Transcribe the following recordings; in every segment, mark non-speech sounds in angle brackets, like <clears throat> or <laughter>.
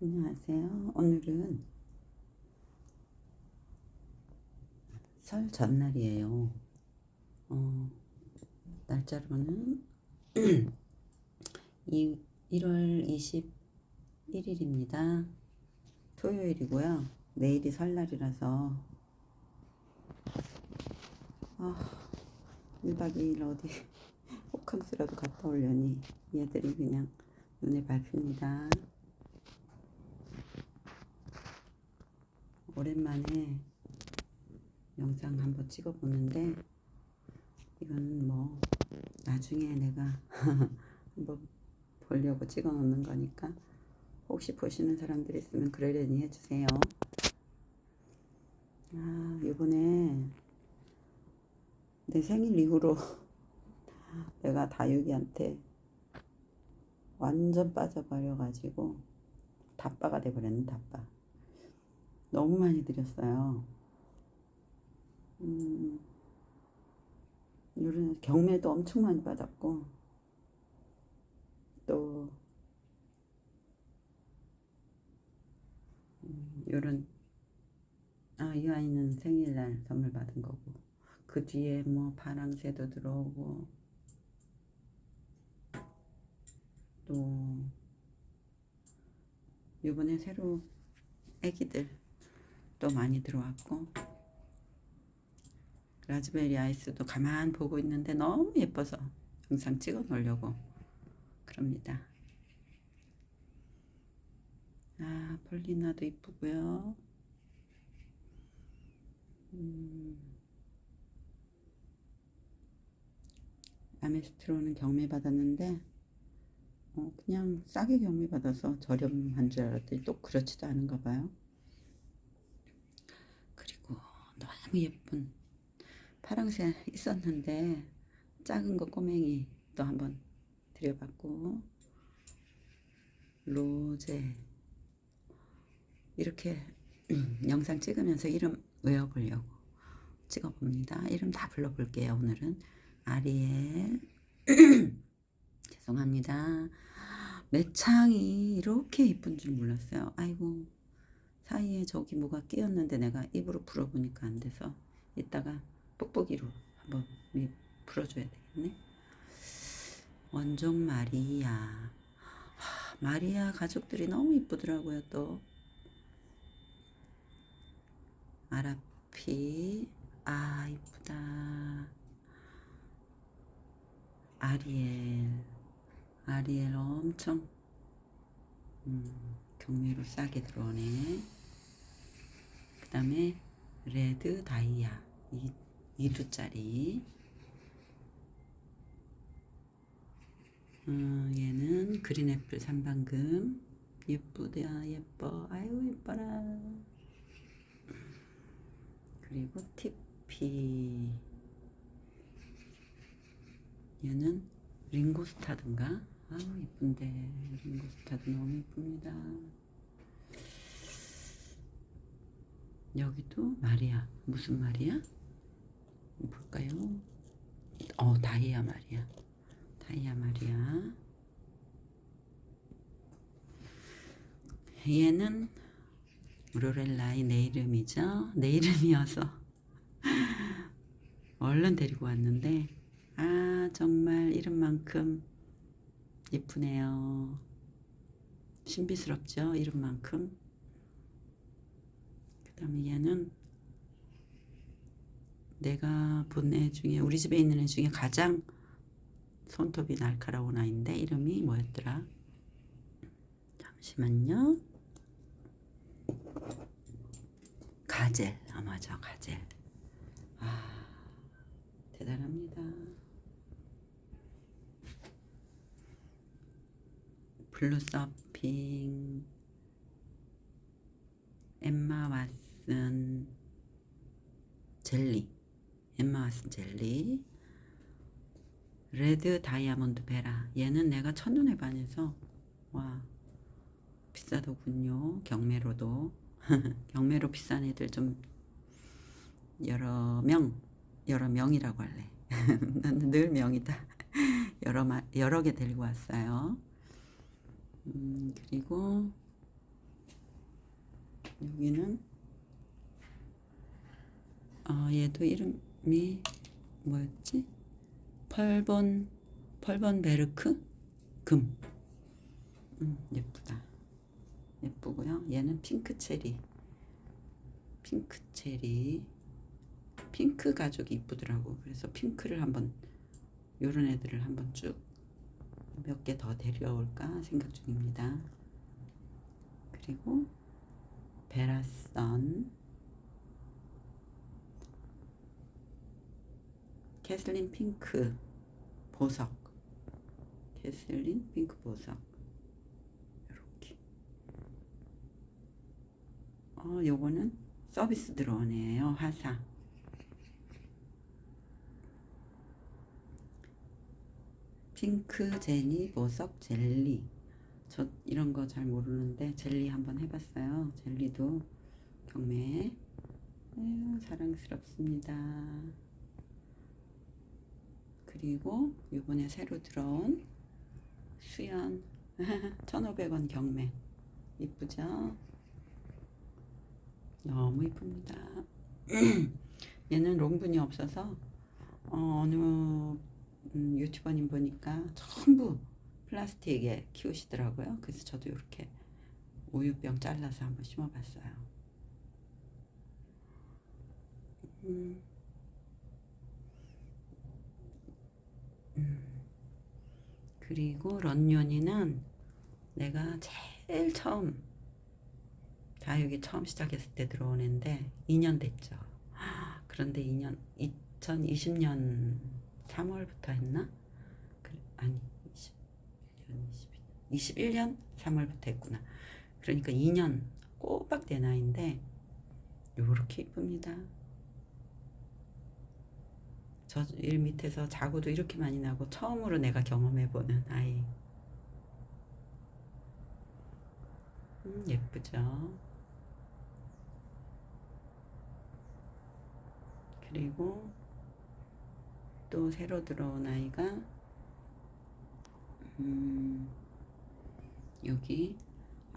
안녕하세요. 오늘은 설 전날이에요. 어, 날짜로는 <clears throat> 이 1월 21일입니다. 토요일이고요. 내일이 설날이라서 아, 1박 2일 어디 <laughs> 호캉스라도 갔다 오려니 얘들이 그냥 눈에 밟힙니다. 오랜만에 영상 한번 찍어보는데 이건 뭐 나중에 내가 <laughs> 한번 보려고 찍어 놓는 거니까 혹시 보시는 사람들 있으면 그러려니 해주세요. 아, 이번에 내 생일 이후로 <laughs> 내가 다육이한테 완전 빠져버려가지고 다빠가 돼버렸네, 다빠. 너무 많이 드렸어요. 음, 요런 경매도 엄청 많이 받았고, 또, 음, 요런, 아, 이 아이는 생일날 선물 받은 거고, 그 뒤에 뭐 파랑새도 들어오고, 또, 요번에 새로 애기들 또 많이 들어왔고 라즈베리 아이스도 가만 보고 있는데 너무 예뻐서 영상 찍어 놓으려고 그럽니다. 아, 폴리나도 이쁘고요. 음, 아메스트로는 경매 받았는데 어, 그냥 싸게 경매 받아서 저렴한 줄 알았더니 또 그렇지도 않은가 봐요. 너무 예쁜 파랑새 있었는데 작은 거 꼬맹이 또 한번 들여봤고 로제 이렇게 <clears throat> 영상 찍으면서 이름 외워보려고 찍어봅니다. 이름 다 불러볼게요. 오늘은 아리엘 <clears throat> 죄송합니다. 매창이 이렇게 이쁜 줄 몰랐어요. 아이고 사이에 저기 뭐가 끼었는데 내가 입으로 불어보니까 안 돼서 이따가 뽁뽁이로 한번 미- 불어줘야 되겠네. 원종 마리아. 하, 마리아 가족들이 너무 이쁘더라고요 또. 아라피. 아 이쁘다. 아리엘. 아리엘 엄청 음, 경매로 싸게 들어오네. 그 다음에 레드 다이아. 이 2두짜리. 음, 얘는 그린 애플 삼방금. 예쁘다 예뻐. 아유 예뻐라. 그리고 티피. 얘는 링고스타든가? 아우 예쁜데. 링고스타드 너무 예쁩니다 여기도 마리아. 무슨 마리아? 볼까요? 어 다이아 마리아. 다이아 마리아. 얘는 로렐라의 내 이름이죠. 내 이름이어서 <laughs> 얼른 데리고 왔는데 아 정말 이름만큼 이쁘네요. 신비스럽죠? 이름만큼. 그 다음에 얘는 내가 본 애 중에 우리 집에 있는 애 중에 가장 손톱이 날카로운 아이인데 이름이 뭐였더라? 잠시만요. 가젤. 아 맞아. 가젤. 아 대단합니다. 블루 서핑. 엠마 왓슨 젤리 엠마 왓슨 젤리. 레드 다이아몬드 베라. 얘는 내가 첫눈에 반해서 와 비싸더군요. 경매로도. <laughs> 경매로 비싼 애들 좀 여러 명 여러 명이라고 할래. <laughs> 나는 늘 명이다. <laughs> 여러 마, 여러 개 데리고 왔어요. 음, 그리고 여기는 어, 얘도 이름이 뭐였지? 펄본 펄본 베르크 금. 음, 예쁘다. 예쁘고요. 얘는 핑크 체리. 핑크 체리. 핑크 가죽이 이쁘더라고. 그래서 핑크를 한번 요런 애들을 한번 쭉 몇 개 더 데려올까 생각 중입니다. 그리고 베라선 캐슬린 핑크 보석. 캐슬린 핑크 보석. 이렇게. 어 요거는 서비스 드론이에요 화사. 핑크 제니 보석 젤리. 저 이런 거 잘 모르는데 젤리 한번 해봤어요. 젤리도 경매 아유, 사랑스럽습니다 그리고 요번에 새로 들어온 수연 <laughs> 1,500원 경매 이쁘죠? 너무 이쁩니다. <clears throat> 얘는 롱분이 없어서 어, 어느 음, 유튜버님 보니까 전부 플라스틱에 키우시더라고요. 그래서 저도 이렇게 우유병 잘라서 한번 심어봤어요. 음. 그리고 런년이는 내가 제일 처음 다육이 처음 시작했을 때 들어온 애인데 2년 됐죠. 그런데 2년 2020년 3월부터 했나? 그, 아니 21년 21년 3월부터 했구나. 그러니까 2년 꼬박 된 아이인데 요렇게 이쁩니다. 저 일 밑에서 자고도 이렇게 많이 나고 처음으로 내가 경험해보는 아이. 음, 예쁘죠? 그리고 또 새로 들어온 아이가 음, 여기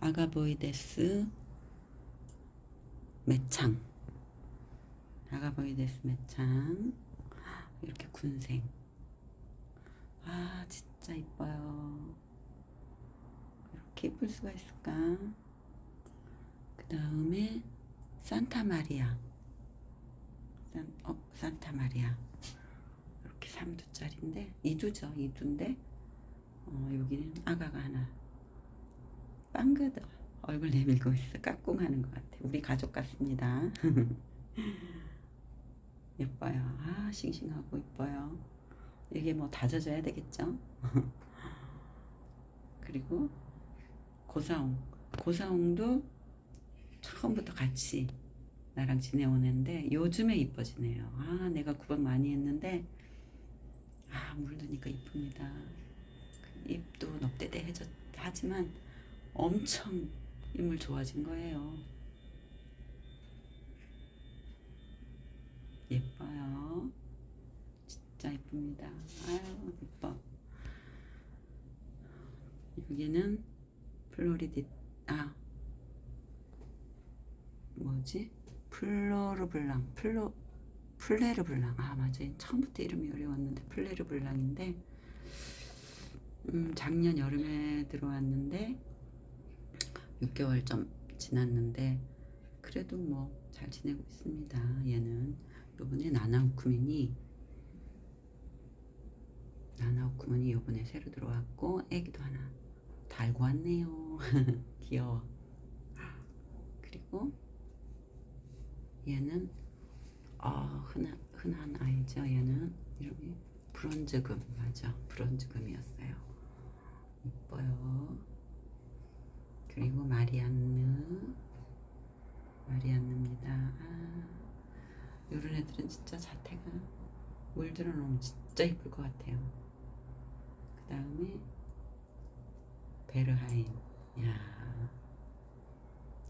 아가보이데스 매창 아가보이데스 매창 이렇게 군생. 아 진짜 이뻐요. 이렇게 이쁠 수가 있을까? 그 다음에 산타 마리아. 산, 어, 산타 마리아. 이렇게 3두짜리인데 2두죠 2두인데 어, 여기는 아가가 하나. 빵그더 얼굴 내밀고 있어. 까꿍하는 것 같아. 우리 가족 같습니다. <laughs> 예뻐요 아 싱싱하고 이뻐요 이게 뭐 다져져야 되겠죠 <laughs> 그리고 고사홍 고사홍도 처음부터 같이 나랑 지내온 애인데 요즘에 이뻐지네요. 아 내가 구박 많이 했는데 아 물드니까 이쁩니다. 입도 넙대대해졌 하지만 엄청 인물 좋아진 거예요. 예뻐요. 진짜 이쁩니다. 아유 이뻐. 여기는 플로리디 아 뭐지? 플로르블랑 플로 플레르블랑 아 맞아요 처음부터 이름이 어려웠는데 플레르블랑인데 음 작년 여름에 들어왔는데 6개월 좀 지났는데 그래도 뭐 잘 지내고 있습니다 얘는 요번에 나나우쿠민이 나나우쿠민이 요번에 새로 들어왔고 애기도 하나 달고 왔네요 <laughs> 귀여워 그리고 얘는 아 흔한 흔한 아이죠. 얘는 이름이 브론즈금 맞아. 브론즈금이었어요. 이뻐요. 그리고 마리안느 마리안느입니다. 아, 이런 애들은 진짜 자태가 물 들어 놓으면 진짜 이쁠 것 같아요. 그 다음에 베르하인. 야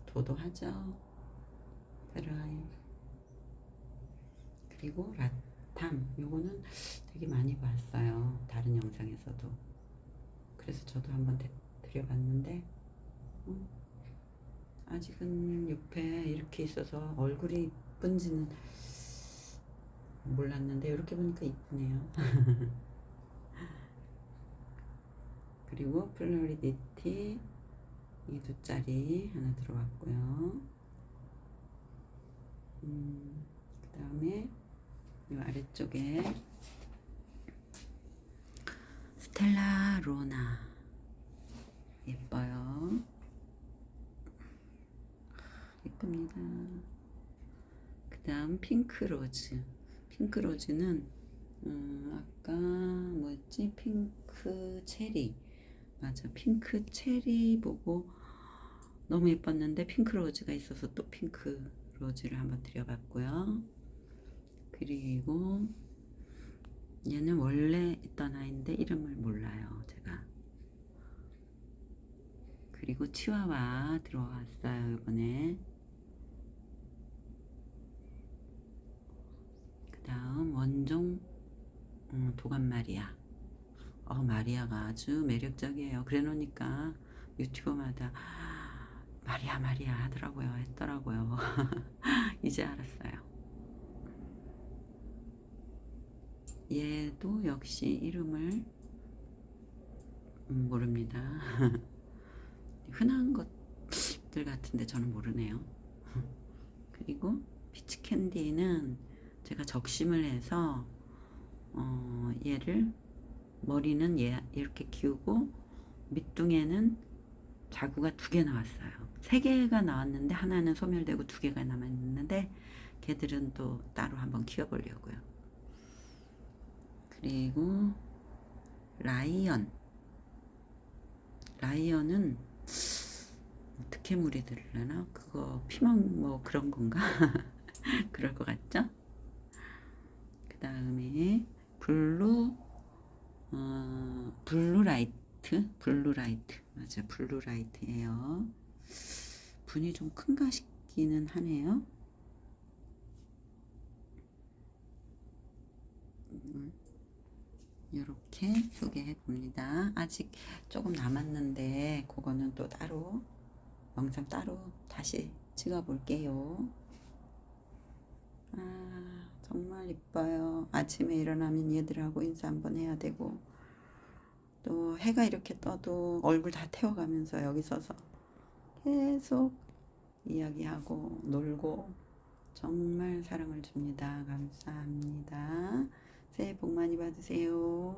도도하죠. 베르하인. 그리고 라탐. 요거는 되게 많이 봤어요. 다른 영상에서도. 그래서 저도 한번 드- 드려봤는데, 음, 아직은 옆에 이렇게 있어서 얼굴이 이쁜지는 몰랐는데 이렇게 보니까 이쁘네요. <laughs> 그리고 플로리디티 2두짜리 하나 들어왔고요. 음, 그 다음에 이 아래쪽에 스텔라 로나 예뻐요. 예쁩니다. 그 다음 핑크 로즈. 핑크 로즈는 음, 아까 뭐였지? 핑크 체리. 맞아. 핑크 체리 보고 너무 예뻤는데 핑크 로즈가 있어서 또 핑크 로즈를 한번 드려봤고요. 그리고 얘는 원래 있던 아이인데 이름을 몰라요. 제가. 그리고 치와와 들어왔어요. 이번에. 그 다음 원종 음, 도감 마리아. 어, 마리아가 아주 매력적이에요. 그래 놓으니까 유튜버마다 마리아 마리아 하더라고요. 했더라고요. <laughs> 이제 알았어요. 얘도 역시 이름을 음, 모릅니다. <laughs> 흔한 것들 같은데 저는 모르네요. 그리고 피치 캔디는 제가 적심을 해서 어, 얘를 머리는 얘 이렇게 키우고 밑둥에는 자구가 두 개 나왔어요. 세 개가 나왔는데 하나는 소멸되고 두 개가 남았는데 걔들은 또 따로 한번 키워보려고요. 그리고 라이언. 라이언은 어떻게 물이 들려나? 그거 피망 뭐 그런 건가? <laughs> 그럴 것 같죠? 그 다음에 블루 어, 블루라이트? 블루라이트. 맞아 블루라이트예요. 분이 좀 큰가 싶기는 하네요. 이렇게 소개해 봅니다. 아직 조금 남았는데 그거는 또 따로 영상 따로 다시 찍어 볼게요. 아 정말 이뻐요. 아침에 일어나면 얘들하고 인사 한번 해야 되고. 또 해가 이렇게 떠도 얼굴 다 태워가면서 여기 서서 계속 이야기하고 놀고 정말 사랑을 줍니다. 감사합니다. 새해 복 많이 받으세요